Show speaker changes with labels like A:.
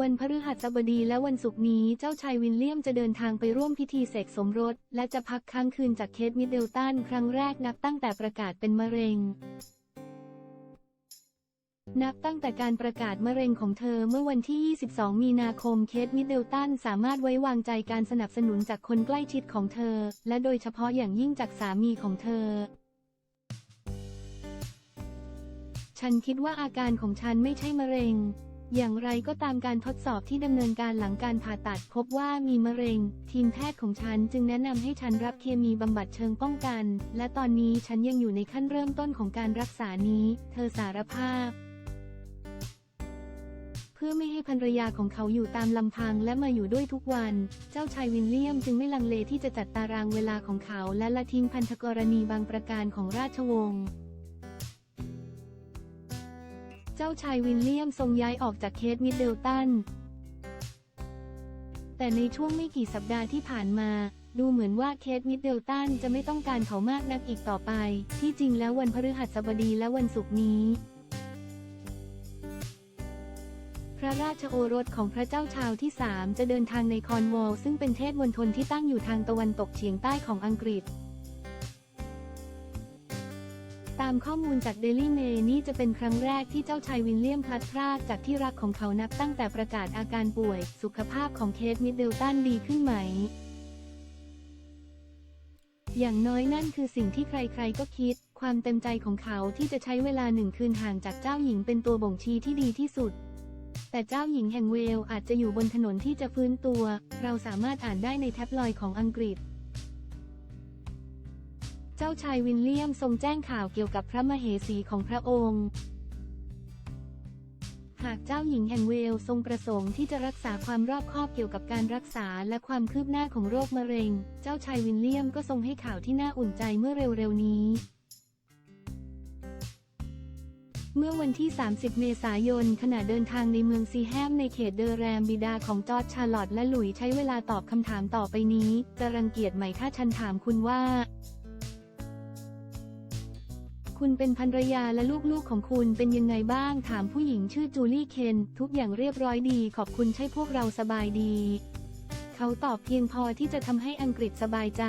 A: วันพฤหัสบดีและวันศุกร์นี้เจ้าชายวิลเลียมจะเดินทางไปร่วมพิธีเสกสมรส และจะพักค้างคืนจากเคทมิดเดิลตันครั้งแรกนับตั้งแต่ประกาศเป็นมะเร็ง นับตั้งแต่การประกาศมะเร็งของเธอเมื่อวันที่ 22 มีนาคมเคทมิดเดิลตันสามารถไว้วางใจการสนับสนุนจากคนใกล้ชิดของเธอ และโดยเฉพาะอย่างยิ่งจากสามีของเธอฉันคิดว่าอาการของฉันไม่ใช่มะเร็ง อย่างไรก็ตามการทดสอบที่ดำเนินการหลังการผ่าตัดพบว่ามีมะเร็ง ทีมแพทย์ของฉันจึงแนะนำให้ฉันรับเคมีบำบัดเชิงป้องกัน และตอนนี้ฉันยังอยู่ในขั้นเริ่มต้นของการรักษานี้ เธอสารภาพ เพื่อไม่ให้ภรรยาของเขาอยู่ตามลำพังและมาอยู่ด้วยทุกวัน เจ้าชายวิลเลียมจึงไม่ลังเลที่จะจัดตารางเวลาของเขา และละทิ้งพันธกรณีบางประการของราชวงศ์ เจ้าชายวิลเลียมทรงย้ายออกจากเคทมิดเดิลตัน แต่ในช่วงไม่กี่สัปดาห์ที่ผ่านมา ดูเหมือนว่าเคทมิดเดิลตันจะไม่ต้องการเขามากนักอีกต่อไป ที่จริงแล้ววันพฤหัสบดีและวันศุกร์นี้พระราชโอรสของพระเจ้าชาวที่สามจะเดินทางในคอนวอลซึ่งเป็นเทศมณฑลที่ตั้งอยู่ทางตะวันตกเฉียงใต้ของอังกฤษามข้อมูลจากเดลี่เมนี่จะเป็นครั้งแรกที่เจ้าชายวิลเลียมพลัดพรากจากที่รักของเขานับตั้งแต่ประกาศอาการป่วย สุขภาพของเคทมิดเดิลตันดีขึ้นไหม อย่างน้อยนั่นคือสิ่งที่ใครๆก็คิด ความเต็มใจของเขาที่จะใช้เวลาหนึ่งคืนห่างจากเจ้าหญิงเป็นตัวบ่งชี้ที่ดีที่สุด แต่เจ้าหญิงแห่งเวลอาจจะอยู่บนถนนที่จะฟื้นตัว เราสามารถอ่านได้ในแท็บลอยด์ของอังกฤษ เจ้าชายวิลเลียมทรงแจ้งข่าวเกี่ยวกับพระมเหสีของพระองค์ หากเจ้าหญิงแห่งเวลทรงประสงค์ที่จะรักษาความรอบคอบเกี่ยวกับการรักษาและความคืบหน้าของโรคมะเร็ง เจ้าชายวิลเลียมก็ทรงให้ข่าวที่น่าอุ่นใจเมื่อเร็วๆนี้เมื่อวันที่ 30 เมษายน ขณะเดินทางในเมืองซีแฮมในเขตเดอแรมบิดาของจอร์จชาร์ลอตและหลุยใช้เวลาตอบคำถามต่อไปนี้ จะรังเกียจไหมถ้าฉันถามคุณว่า คุณเป็นภรรยาและลูกๆของคุณเป็นยังไงบ้างถามผู้หญิงชื่อจูลี่เคน ทุกอย่างเรียบร้อยดีขอบคุณใช่พวกเราสบายดี เขาตอบเพียงพอที่จะทำให้อังกฤษสบายใจ